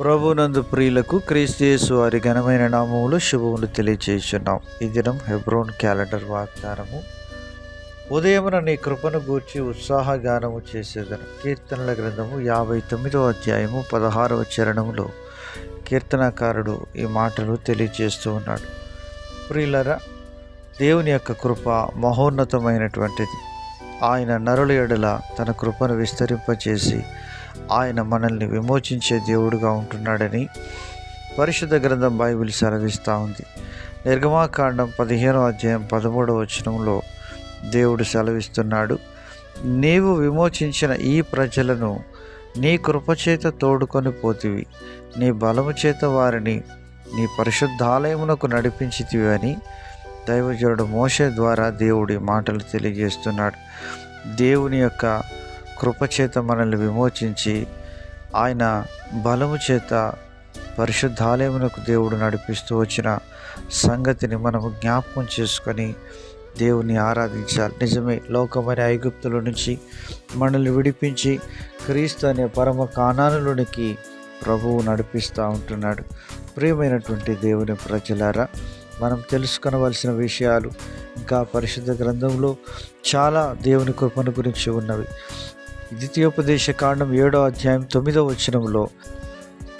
ప్రభునందు ప్రియులకు క్రీస్తు వారి ఘనమైన నామములు శుభములు తెలియచేస్తున్నాం ఈ దినం హెబ్రోన్ క్యాలెండర్ వాగ్దానము. ఉదయమున నీ కృపను గూర్చి ఉత్సాహ గానము చేసేదను. కీర్తనల గ్రంథము యాభై తొమ్మిదో అధ్యాయము పదహారవ చరణములో కీర్తనకారుడు ఈ మాటలు తెలియజేస్తూ ఉన్నాడు. ప్రియులరా దేవుని యొక్క కృప మహోన్నతమైనటువంటిది. ఆయన నరుల ఎడల తన కృపను విస్తరింపచేసి ఆయన మనల్ని విమోచించే దేవుడుగా ఉంటున్నాడని పరిశుద్ధ గ్రంథం బైబిల్ సెలవిస్తూ ఉంది. నిర్గమాకాండం పదిహేనో అధ్యాయం పదమూడవ వచనంలో దేవుడు సెలవిస్తున్నాడు నీవు విమోచించిన ఈ ప్రజలను నీ కృపచేత తోడుకొని పోతివి. నీ బలము చేత వారిని నీ పరిశుద్ధాలయమునకు నడిపించితివి అని దైవజనుడు మోషే ద్వారా దేవుడి మాటలు తెలియజేస్తున్నాడు. దేవుని యొక్క కృపచేత మనల్ని విమోచించి ఆయన బలము చేత పరిశుద్ధాలయమునకు దేవుడు నడిపిస్తూ వచ్చిన సంగతిని మనము జ్ఞాపకం చేసుకొని దేవుని ఆరాధించాలి. నిజమే లోకమైన ఐగుప్తుల నుంచి మనల్ని విడిపించి క్రీస్తు అనే పరమ కానానులోనికి ప్రభువు నడిపిస్తూ ఉంటున్నాడు. ప్రియమైనటువంటి దేవుని ప్రజలారా మనం తెలుసుకొనవలసిన విషయాలు ఇంకా పరిశుద్ధ గ్రంథంలో చాలా దేవుని కృపను గురించి ఉన్నవి. ద్వితీయోపదేశ కాండం ఏడో అధ్యాయం తొమ్మిదో వచనంలో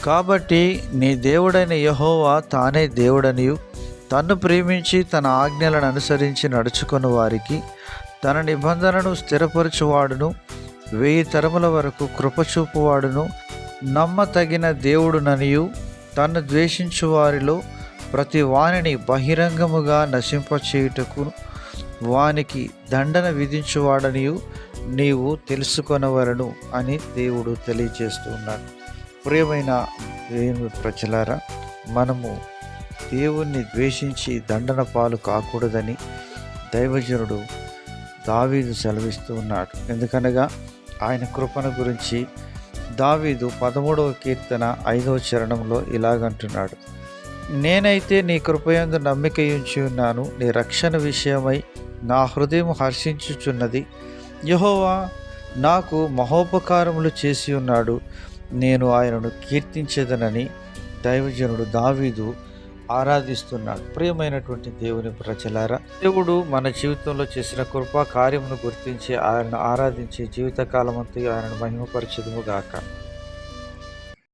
కాబట్టి నీ దేవుడైన యహోవా తానే దేవుడనియు. తన్ను ప్రేమించి తన ఆజ్ఞలను అనుసరించి నడుచుకుని వారికి. తన నిబంధనను స్థిరపరచువాడును. వెయ్యి తరముల వరకు కృపచూపువాడును. నమ్మతగిన దేవుడుననియు. తన్ను ద్వేషించు వారిలో ప్రతి వానిని బహిరంగముగా నశింపచేయుటకు వానికి దండన విధించువాడనియు. నీవు తెలుసుకొనవలను అని దేవుడు తెలియజేస్తున్నాడు ప్రియమైన దేవుని ప్రజలారా మనము దేవుణ్ణి ద్వేషించి దండన పాలు కాకూడదని దైవజనుడు దావీదు సెలవిస్తూ ఉన్నాడు. ఎందుకనగా ఆయన కృపను గురించి దావీదు పదమూడవ కీర్తన ఐదవ చరణంలో ఇలాగంటున్నాడు. నేనైతే నీ కృపయందు నమ్మిక ఉంచి ఉన్నాను. నీ రక్షణ విషయమై నా హృదయం హర్షించుచున్నది. యహోవా నాకు మహోపకారములు చేసి ఉన్నాడు. నేను ఆయనను కీర్తించేదనని దైవజనుడు దావీదు ఆరాధిస్తున్నాడు. ప్రియమైనటువంటి దేవుని ప్రజలారా దేవుడు మన జీవితంలో చేసిన కృపా కార్యమును గుర్తించి ఆయనను ఆరాధించి జీవితకాలం ఆయనను మహిమపరచదుము గాక.